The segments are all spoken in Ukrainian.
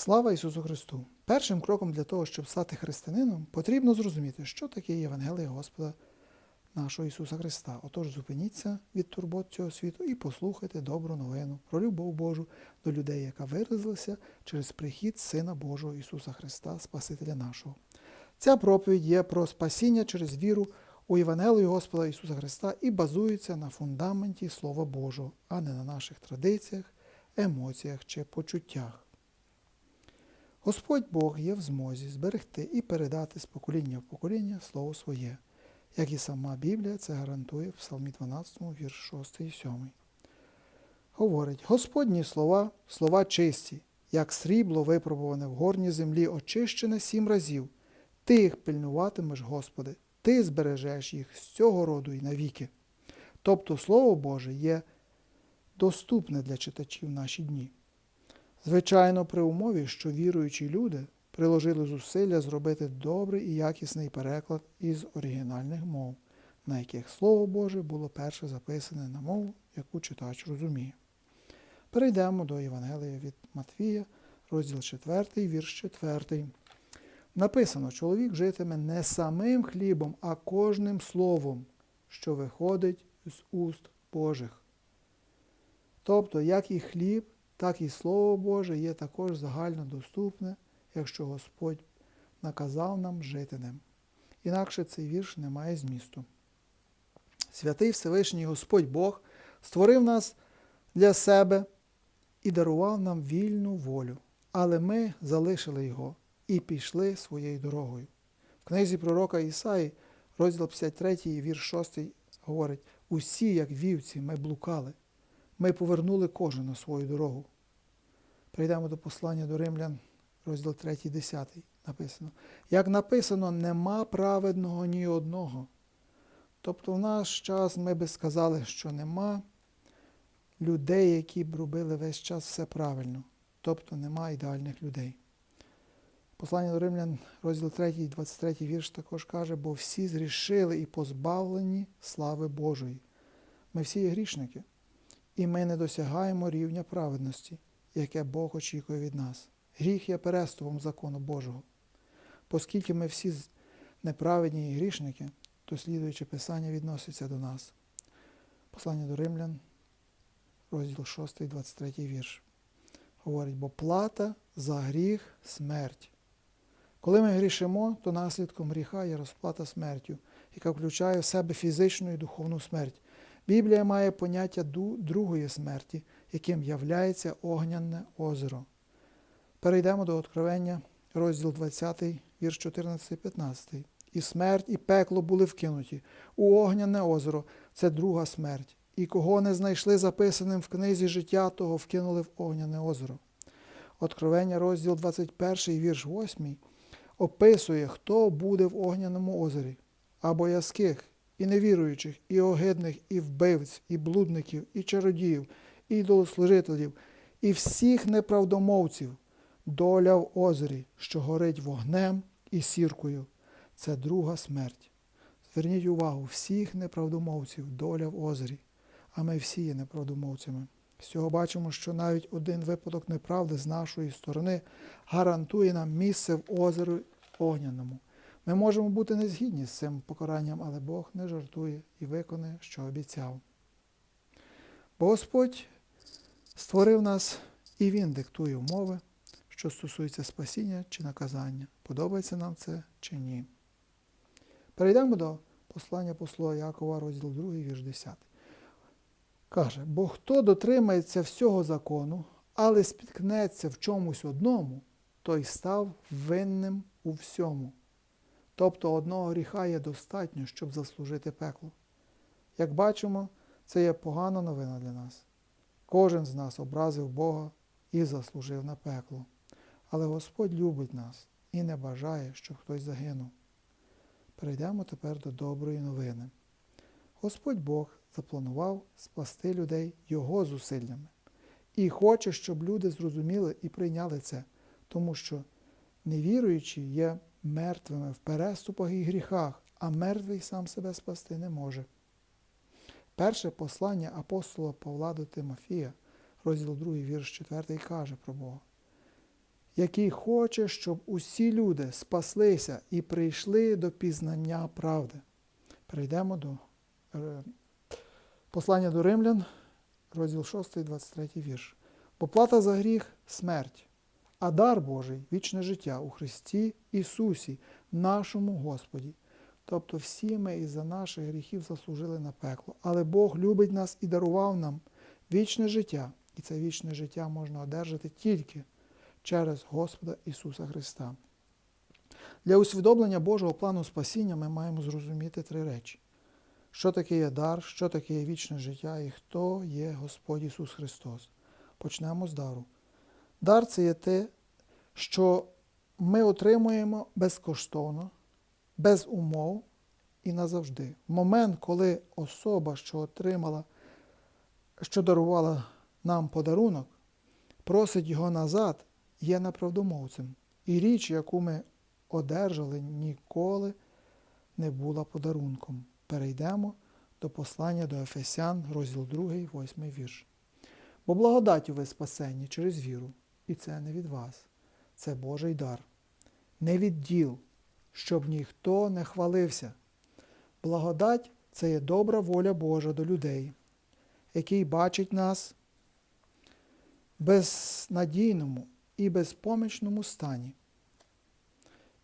Слава Ісусу Христу! Першим кроком для того, щоб стати християнином, потрібно зрозуміти, що таке Євангеліє Господа нашого Ісуса Христа. Отож, зупиніться від турбот цього світу і послухайте добру новину про любов Божу до людей, яка виразилася через прихід Сина Божого Ісуса Христа, Спасителя нашого. Ця проповідь є про спасіння через віру у Євангелію Господа Ісуса Христа і базується на фундаменті Слова Божого, а не на наших традиціях, емоціях чи почуттях. Господь Бог є в змозі зберегти і передати з покоління в покоління Слово Своє, як і сама Біблія це гарантує в Псалмі 12, вірш 6 і 7. Говорить, Господні слова, слова чисті, як срібло випробуване в горній землі, очищене сім разів. Ти їх пильнуватимеш, Господи, Ти збережеш їх з цього роду і навіки. Тобто Слово Боже є доступне для читачів наші дні. Звичайно, при умові, що віруючі люди приложили зусилля зробити добрий і якісний переклад із оригінальних мов, на яких Слово Боже було перше записане на мову, яку читач розуміє. Перейдемо до Євангелія від Матвія, розділ 4, вірш 4. Написано: чоловік житиме не самим хлібом, а кожним словом, що виходить з уст Божих. Тобто, як і хліб, так і Слово Боже є також загально доступне, якщо Господь наказав нам жити ним. Інакше цей вірш не має змісту. Святий Всевишній Господь Бог створив нас для себе і дарував нам вільну волю, але ми залишили Його і пішли своєю дорогою. В книзі пророка Ісаї, розділ 53, вірш 6, говорить: усі, як вівці, ми блукали. Ми повернули кожен на свою дорогу. Прийдемо до послання до римлян, розділ 3, 10. Написано. Як написано, нема праведного ні одного. Тобто в наш час ми би сказали, що нема людей, які б робили весь час все правильно. Тобто нема ідеальних людей. Послання до римлян, розділ 3, 23 вірш також каже, бо всі зрішили і позбавлені слави Божої. Ми всі є грішники, і ми не досягаємо рівня праведності, яке Бог очікує від нас. Гріх є переступом закону Божого. Оскільки ми всі неправедні і грішники, то слідуюче Писання відноситься до нас. Послання до римлян, розділ 6, 23 вірш. Говорить, бо плата за гріх смерть. Коли ми грішимо, то наслідком гріха є розплата смертю, яка включає в себе фізичну і духовну смерть. Біблія має поняття другої смерті, яким являється огняне озеро. Перейдемо до Откровення, розділ 20, вірш 14-15. І смерть, і пекло були вкинуті. У огняне озеро це друга смерть. І кого не знайшли записаним в книзі життя, того вкинули в огняне озеро. Откровення, розділ 21, вірш 8, описує, хто буде в огняному озері, а боязких, і невіруючих, і огидних, і вбивць, і блудників, і чародіїв, і ідолослужителів, і всіх неправдомовців, доля в озері, що горить вогнем і сіркою. Це друга смерть. Зверніть увагу, всіх неправдомовців, доля в озері, а ми всі є неправдомовцями. З цього бачимо, що навіть один випадок неправди з нашої сторони гарантує нам місце в озері огняному. Ми можемо бути не згідні з цим покаранням, але Бог не жартує і виконує, що обіцяв. Бо Господь створив нас і Він диктує умови, що стосуються спасіння чи наказання. Подобається нам це чи ні. Перейдемо до послання посла Якова, розділ 2, вірш 10. Каже, бо хто дотримається всього закону, але спіткнеться в чомусь одному, той став винним у всьому. Тобто одного гріха є достатньо, щоб заслужити пекло. Як бачимо, це є погана новина для нас. Кожен з нас образив Бога і заслужив на пекло. Але Господь любить нас і не бажає, щоб хтось загинув. Перейдемо тепер до доброї новини. Господь Бог запланував спасти людей Його зусиллями і хоче, щоб люди зрозуміли і прийняли це, тому що невіруючі є мертвими в переступах і гріхах, а мертвий сам себе спасти не може. Перше послання апостола Павла до Тимофія, розділ 2, вірш 4, каже про Бога. який хоче, щоб усі люди спаслися і прийшли до пізнання правди. Перейдемо до е, послання до римлян, розділ 6, 23 вірш. Бо плата за гріх смерть, а дар Божий вічне життя у Христі Ісусі, нашому Господі. Тобто всі ми із-за наших гріхів заслужили на пекло. Але Бог любить нас і дарував нам вічне життя. І це вічне життя можна одержати тільки через Господа Ісуса Христа. Для усвідомлення Божого плану спасіння ми маємо зрозуміти три речі: що таке є дар, що таке є вічне життя і хто є Господь Ісус Христос. Почнемо з дару. Дар це є те, що ми отримуємо безкоштовно, без умов і назавжди. Момент, коли особа, що отримала, що дарувала нам подарунок, просить його назад, є неправдомовцем. І річ, яку ми одержали, ніколи не була подарунком. Перейдемо до послання до Ефесян, розділ 2, 8 вірш. Бо благодаттю ви спасені через віру, і це не від вас, це Божий дар, не від діл, щоб ніхто не хвалився. Благодать це є добра воля Божа до людей, який бачить нас безнадійному і безпомічному стані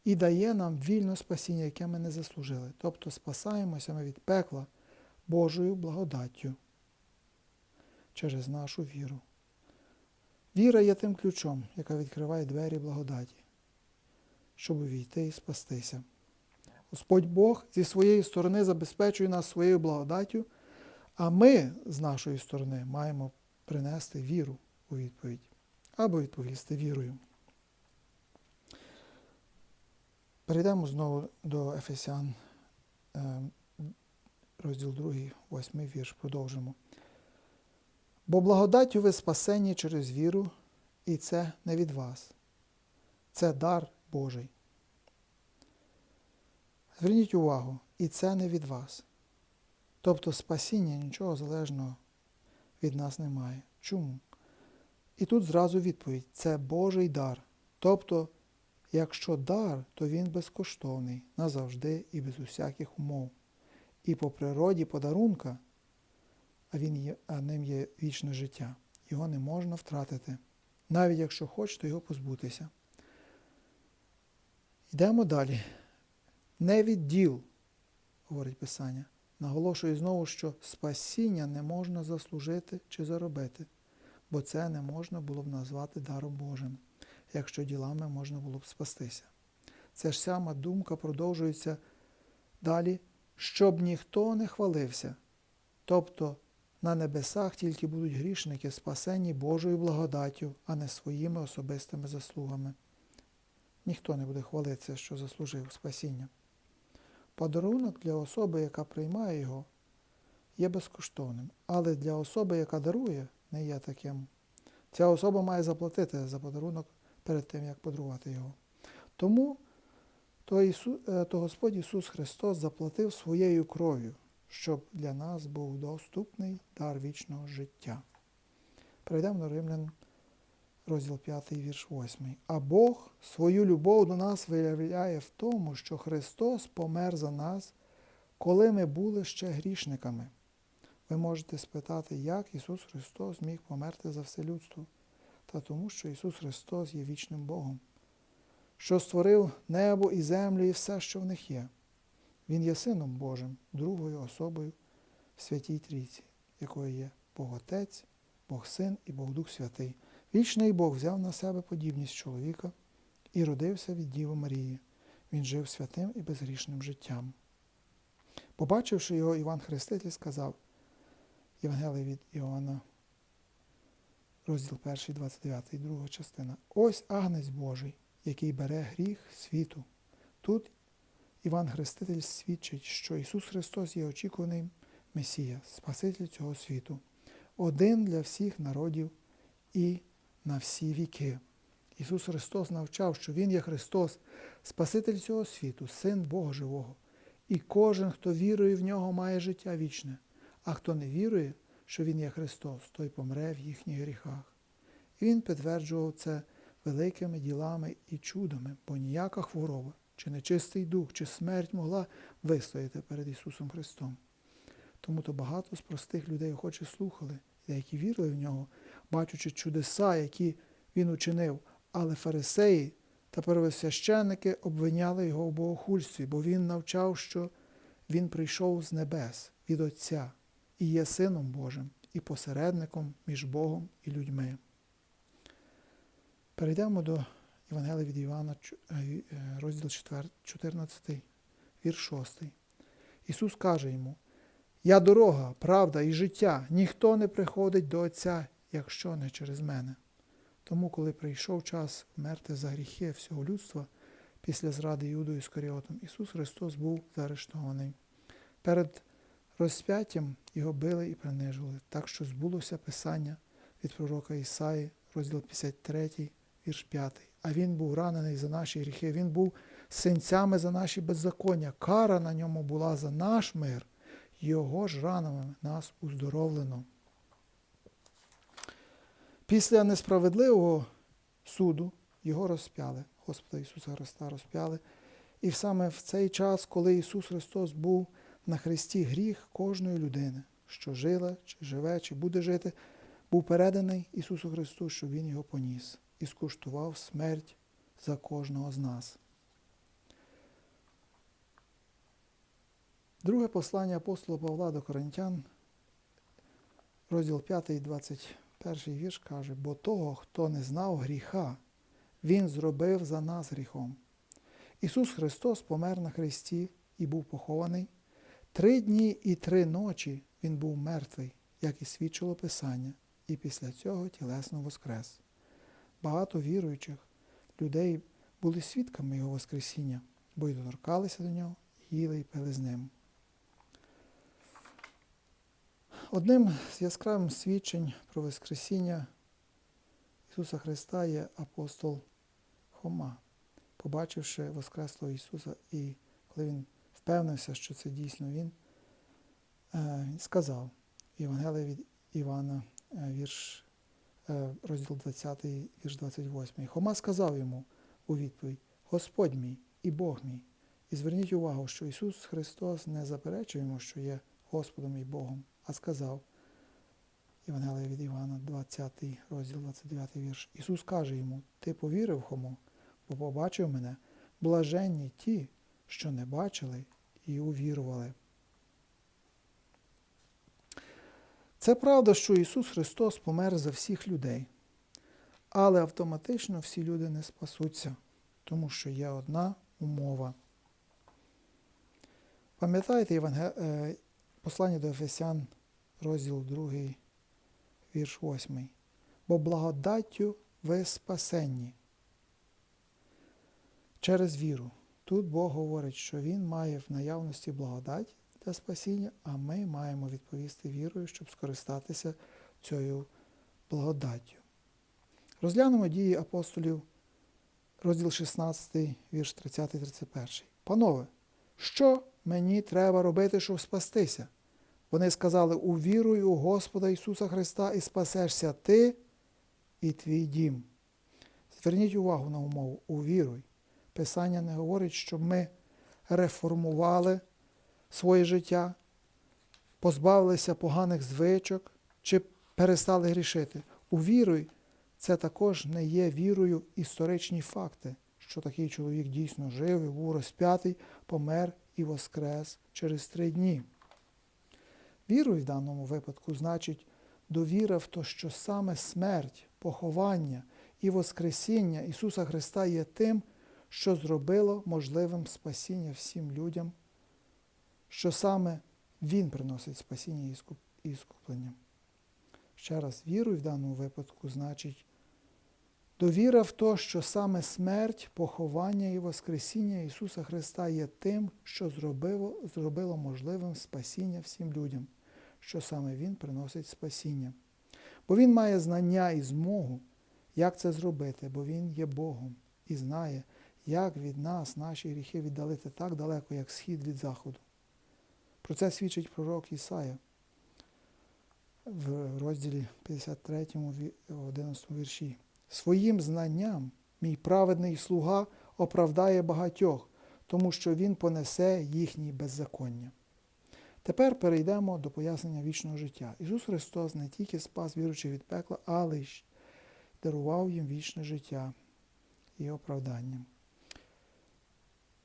і дає нам вільне спасіння, яке ми не заслужили. Тобто спасаємося ми від пекла Божою благодаттю через нашу віру. Віра є тим ключом, яка відкриває двері благодаті, щоб увійти і спастися. Господь Бог зі своєї сторони забезпечує нас своєю благодаттю, а ми з нашої сторони маємо принести віру у відповідь або відповісти вірою. Перейдемо знову до Ефесян, е, розділ 2, 8 вірш, продовжимо. Бо благодаттю ви спасені через віру, і це не від вас. Це дар Божий. Зверніть увагу, і це не від вас. Тобто спасіння нічого залежного від нас немає. Чому? І тут зразу відповідь це Божий дар. Тобто, якщо дар, то він безкоштовний назавжди і без усяких умов. І по природі подарунка, а, він є, а ним є вічне життя, його не можна втратити, навіть якщо хочете його позбутися. Йдемо далі. Не від говорить Писання. Наголошую знову, що спасіння не можна заслужити чи заробити, бо це не можна було б назвати даром Божим, якщо ділами можна було б спастися. Це ж сама думка продовжується далі, щоб ніхто не хвалився. Тобто на небесах тільки будуть грішники, спасені Божою благодаттю, а не своїми особистими заслугами. Ніхто не буде хвалитися, що заслужив спасіння. Подарунок для особи, яка приймає його, є безкоштовним, але для особи, яка дарує, не є таким. Ця особа має заплатити за подарунок перед тим, як подарувати його. Тому то, Ісу, то Господь Ісус Христос заплатив своєю кров'ю, щоб для нас був доступний дар вічного життя. Перейдемо до Римлян, розділ 5, вірш 8. А Бог свою любов до нас виявляє в тому, що Христос помер за нас, коли ми були ще грішниками. Ви можете спитати, як Ісус Христос міг померти за все людство, та тому, що Ісус Христос є вічним Богом, що створив небо і землю і все, що в них є. Він є Сином Божим, другою особою в Святій Трійці, якою є Бог Отець, Бог Син і Бог Дух Святий. Вічний Бог взяв на себе подібність чоловіка і родився від Діви Марії. Він жив святим і безгрішним життям. Побачивши його, Іван Хреститель сказав, Євангелія від Іоанна, розділ 1, 29, друга частина. Ось агнець Божий, який бере гріх світу. Тут Іван Хреститель свідчить, що Ісус Христос є очікуваний Месія, Спаситель цього світу, один для всіх народів і на всі віки. Ісус Христос навчав, що Він є Христос, Спаситель цього світу, Син Бога Живого. І кожен, хто вірує в нього, має життя вічне, а хто не вірує, що Він є Христос, той помре в їхніх гріхах. І Він підтверджував це великими ділами і чудами, бо ніяка хвороба, чи нечистий дух, чи смерть могла вистояти перед Ісусом Христом. Тому то багато з простих людей охоче слухали, деякі вірили в нього, бачачи чудеса, які він учинив, але фарисеї та первосвященники обвиняли його в богохульстві, бо він навчав, що він прийшов з небес від Отця і є Сином Божим, і посередником між Богом і людьми. Перейдемо до Євангелія від Івана, е, е, розділ 14, вірш 6. Ісус каже йому: Я дорога, правда і життя, ніхто не приходить до Отця, якщо не через мене. Тому, коли прийшов час вмерти за гріхи всього людства, після зради Юдою Іскаріотом, Ісус Христос був заарештований. Перед розп'яттям його били і принижували, так що збулося Писання від пророка Ісаї, розділ 53, вірш 5. А він був ранений за наші гріхи, він був синцями за наші беззаконня. Кара на ньому була за наш мир, його ж ранами нас уздоровлено. Після несправедливого суду його розп'яли, Господа Ісуса Христа розп'яли. І саме в цей час, коли Ісус Христос був на хресті, гріх кожної людини, що жила, чи живе, чи буде жити, був переданий Ісусу Христу, щоб Він його поніс і скуштував смерть за кожного з нас. Друге послання апостола Павла до Коринтян, розділ 5, 21 вірш каже, бо того, хто не знав гріха, Він зробив за нас гріхом. Ісус Христос помер на хресті і був похований. Три дні і три ночі Він був мертвий, як і свідчило Писання, і після цього тілесно воскрес. Багато віруючих людей були свідками Його Воскресіння, бо й доторкалися до нього, їли й пили з ним. Одним з яскравих свідчень про Воскресіння Ісуса Христа є апостол Хома, побачивши Воскреслого Ісуса, і коли він впевнився, що це дійсно Він, е, він сказав Євангелія від Івана, е, вірш, розділ 20, вірш 28. Хома сказав йому у відповідь: Господь мій і Бог мій. І зверніть увагу, що Ісус Христос не заперечує йому, що є Господом і Богом, а сказав Євангелія від Івана, 20 розділ, 29 вірш. Ісус каже йому: Ти повірив, Хомо, бо побачив мене, блаженні ті, що не бачили і увірували. Це правда, що Ісус Христос помер за всіх людей, але автоматично всі люди не спасуться, тому що є одна умова. Пам'ятаєте Євангел... е, послання до Ефесян, розділ 2, вірш 8. Бо благодаттю ви спасенні через віру. Тут Бог говорить, що Він має в наявності благодать для спасіння, а ми маємо відповісти вірою, щоб скористатися цією благодаттю. Розглянемо дії апостолів, розділ 16, вірш 30-31. Панове, що мені треба робити, щоб спастися? Вони сказали, увіруй у Господа Ісуса Христа і спасешся ти і твій дім. Зверніть увагу на умову увіруй. Писання не говорить, щоб ми реформували своє життя, позбавилися поганих звичок чи перестали грішити. Увіруй, це також не є вірою історичні факти, що такий чоловік дійсно жив і був розп'ятий, помер і воскрес через три дні. Віруй в даному випадку значить довіра в те, що саме смерть, поховання і Воскресіння Ісуса Христа є тим, що зробило можливим спасіння всім людям, що саме Він приносить спасіння і іскуплення. Ще раз, віруй в даному випадку значить довіра в те, що саме смерть, поховання і Воскресіння Ісуса Христа є тим, що зробило, зробило можливим спасіння всім людям, що саме Він приносить спасіння. Бо Він має знання і змогу, як це зробити, бо Він є Богом і знає, як від нас наші гріхи віддалити так далеко, як схід від заходу. Про це свідчить пророк Ісая в розділі 53, 11 вірші. Своїм знанням мій праведний слуга оправдає багатьох, тому що він понесе їхні беззаконня. Тепер перейдемо до пояснення вічного життя. Ісус Христос не тільки спас віруючих від пекла, але й дарував їм вічне життя і оправдання.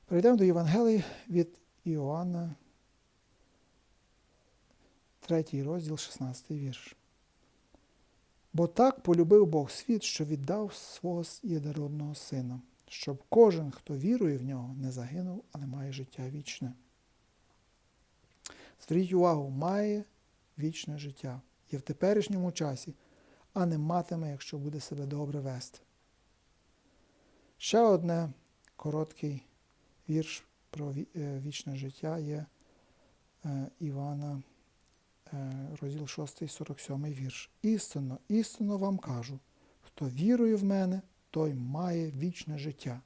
Перейдемо до Євангелії від Іоанна, 3 розділ, 16 вірш. Бо так полюбив Бог світ, що віддав свого єдинородного сина, щоб кожен, хто вірує в нього, не загинув, але має життя вічне. Зверніть увагу, має вічне життя. Є в теперішньому часі, а не матиме, якщо буде себе добре вести. Ще одне короткий вірш про вічне життя є Івана, розділ 6, 47 вірш. Істинно, істинно вам кажу, хто вірує в мене, той має вічне життя.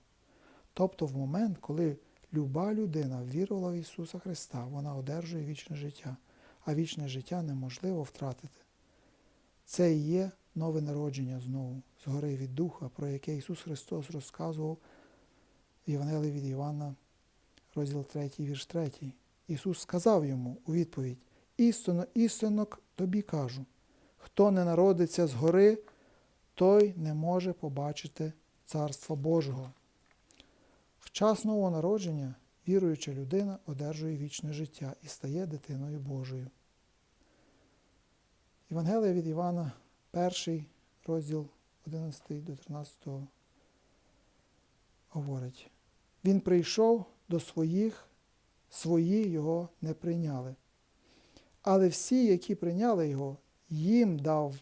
Тобто в момент, коли люба людина вірувала в Ісуса Христа, вона одержує вічне життя, а вічне життя неможливо втратити. Це і є нове народження знову, згори від Духа, про яке Ісус Христос розказував в Євангелії від Івана, розділ 3, вірш 3. Ісус сказав йому у відповідь: Істинно, істинно тобі кажу, хто не народиться згори, той не може побачити Царства Божого. В час нового народження віруюча людина одержує вічне життя і стає дитиною Божою. Євангелія від Івана, перший розділ 11 до 13 говорить. Він прийшов до своїх, свої його не прийняли. Але всі, які прийняли його, їм дав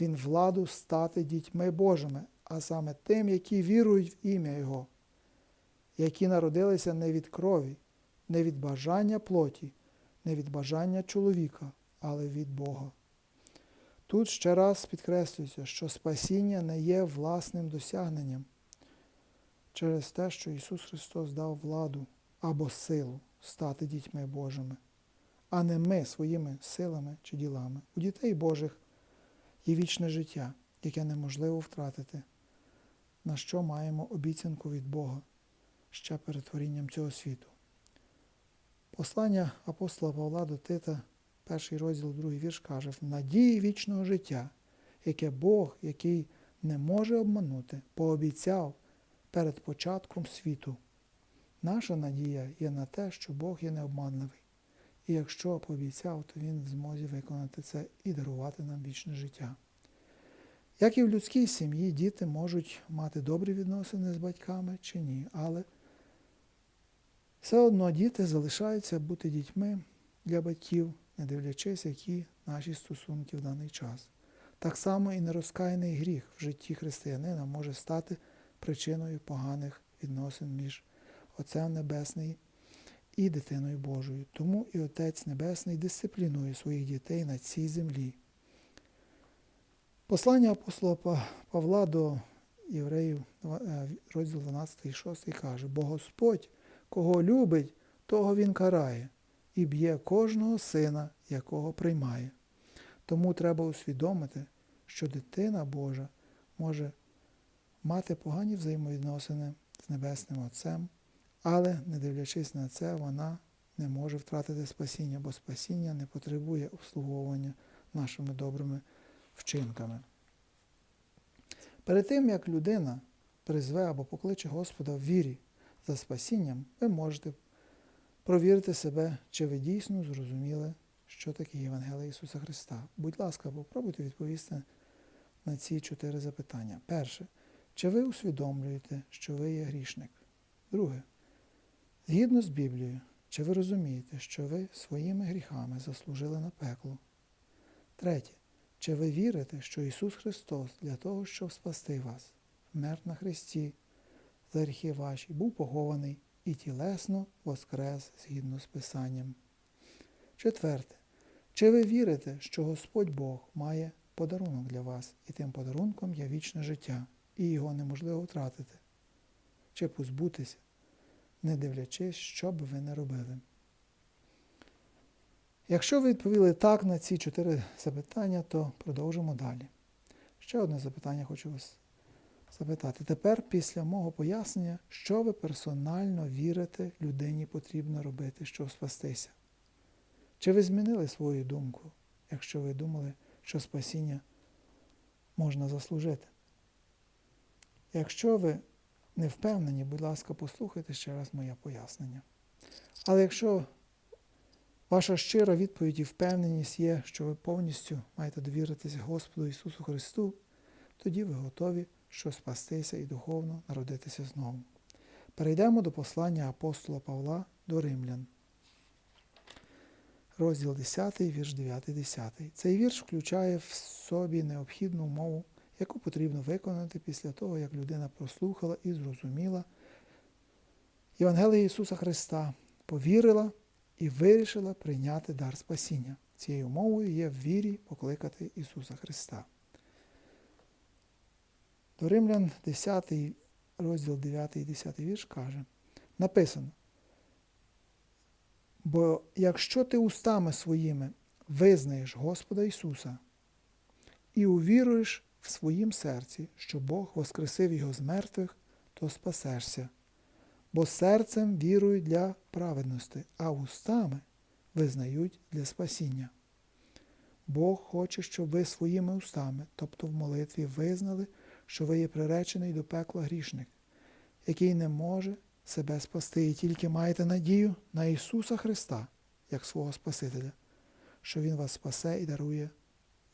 він владу стати дітьми Божими, а саме тим, які вірують в ім'я Його, які народилися не від крові, не від бажання плоті, не від бажання чоловіка, але від Бога. Тут ще раз підкреслюється, що спасіння не є власним досягненням через те, що Ісус Христос дав владу або силу стати дітьми Божими, а не ми своїми силами чи ділами. У дітей Божих є вічне життя, яке неможливо втратити, на що маємо обіцянку від Бога ще перед творінням цього світу. Послання апостола Павла до Тита, перший розділ, другий вірш каже, в надії вічного життя, яке Бог, який не може обманути, пообіцяв перед початком світу. Наша надія є на те, що Бог є необманливий. І якщо пообіцяв, то Він в змозі виконати це і дарувати нам вічне життя. Як і в людській сім'ї, діти можуть мати добрі відносини з батьками чи ні, але все одно діти залишаються бути дітьми для батьків, не дивлячись, які наші стосунки в даний час. Так само і нерозкаяний гріх в житті християнина може стати причиною поганих відносин між Отцем Небесним і дитиною Божою. Тому і Отець Небесний дисциплінує своїх дітей на цій землі. Послання апостола Павла до євреїв, розділ 12 і 6 каже, бо Господь, кого любить, того Він карає, і б'є кожного сина, якого приймає. Тому треба усвідомити, що дитина Божа може мати погані взаємовідносини з Небесним Отцем, але, не дивлячись на це, вона не може втратити спасіння, бо спасіння не потребує обслуговування нашими добрими вчинками. Перед тим, як людина призве або покличе Господа в вірі за спасінням, ви можете провірити себе, чи ви дійсно зрозуміли, що таке Євангелія Ісуса Христа. Будь ласка, попробуйте відповісти на ці чотири запитання. Перше, чи ви усвідомлюєте, що ви є грішник? Друге, згідно з Біблією, чи ви розумієте, що ви своїми гріхами заслужили на пекло? Третє, чи ви вірите, що Ісус Христос для того, щоб спасти вас, вмер на Христі за гріхи ваші, був похований і тілесно воскрес згідно з Писанням? Четверте, чи ви вірите, що Господь Бог має подарунок для вас, і тим подарунком є вічне життя, і його неможливо втратити, чи позбутися, не дивлячись, що би ви не робили? Якщо ви відповіли так на ці чотири запитання, то продовжимо далі. Ще одне запитання хочу вас запитати, тепер після мого пояснення, що ви персонально вірите, людині потрібно робити, щоб спастися? Чи ви змінили свою думку, якщо ви думали, що спасіння можна заслужити? Якщо ви не впевнені, будь ласка, послухайте ще раз моє пояснення. Але якщо ваша щира відповідь і впевненість є, що ви повністю маєте довіритися Господу Ісусу Христу, тоді ви готові, що спастися і духовно народитися знову. Перейдемо до послання апостола Павла до Римлян. Розділ 10, вірш 9-10. Цей вірш включає в собі необхідну мову, яку потрібно виконати після того, як людина прослухала і зрозуміла Євангелія Ісуса Христа, повірила і вирішила прийняти дар спасіння. Цією мовою є в вірі покликати Ісуса Христа. До Римлян 10 розділ 9 і 10 вірш каже, написано, бо якщо ти устами своїми визнаєш Господа Ісуса і увіруєш в своїм серці, що Бог воскресив Його з мертвих, то спасешся. Бо серцем вірують для праведності, а устами визнають для спасіння. Бог хоче, щоб ви своїми устами, тобто в молитві, визнали, що ви є приречений до пекла грішник, який не може себе спасти, і тільки маєте надію на Ісуса Христа, як свого Спасителя, що Він вас спасе і дарує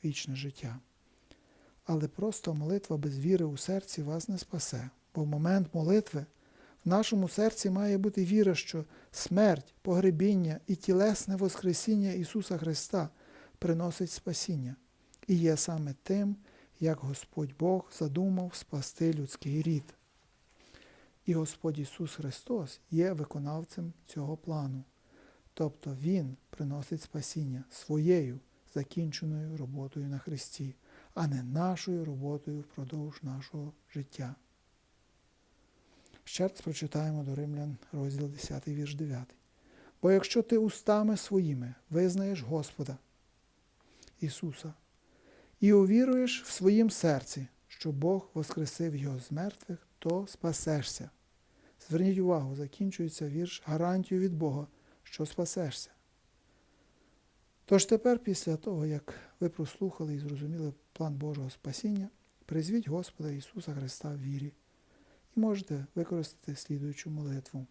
вічне життя. Але просто молитва без віри у серці вас не спасе, бо в момент молитви в нашому серці має бути віра, що смерть, погребіння і тілесне Воскресіння Ісуса Христа приносить спасіння і є саме тим, як Господь Бог задумав спасти людський рід. І Господь Ісус Христос є виконавцем цього плану. Тобто Він приносить спасіння своєю закінченою роботою на Христі, а не нашою роботою впродовж нашого життя. Ще раз прочитаємо до Римлян розділ 10, вірш 9. Бо якщо ти устами своїми визнаєш Господа Ісуса і увіруєш в своїм серці, що Бог воскресив Його з мертвих, то спасешся. Зверніть увагу, закінчується вірш гарантію від Бога, що спасешся. Тож тепер, після того, як ви прослухали і зрозуміли план Божого спасіння, призвіть Господа Ісуса Христа в вірі і можете використати слідуючу молитву.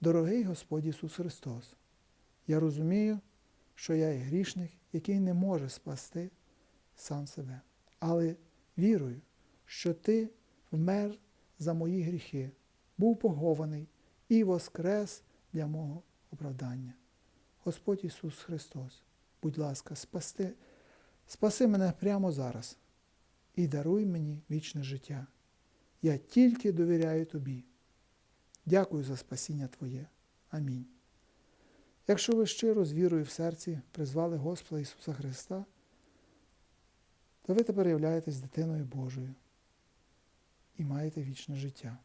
Дорогий Господь Ісус Христос, я розумію, що я є грішник, який не може спасти сам себе. Але вірую, що Ти вмер за мої гріхи, був похований і воскрес для мого оправдання. Господь Ісус Христос, будь ласка, спасти, спаси мене прямо зараз і даруй мені вічне життя. Я тільки довіряю Тобі. Дякую за спасіння Твоє. Амінь. Якщо ви щиро з вірою в серці призвали Господа Ісуса Христа, то ви тепер являєтесь дитиною Божою і маєте вічне життя.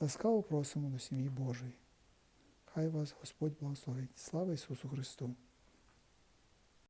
Ласкаво просимо до сім'ї Божої. Хай вас Господь благословить. Слава Ісусу Христу!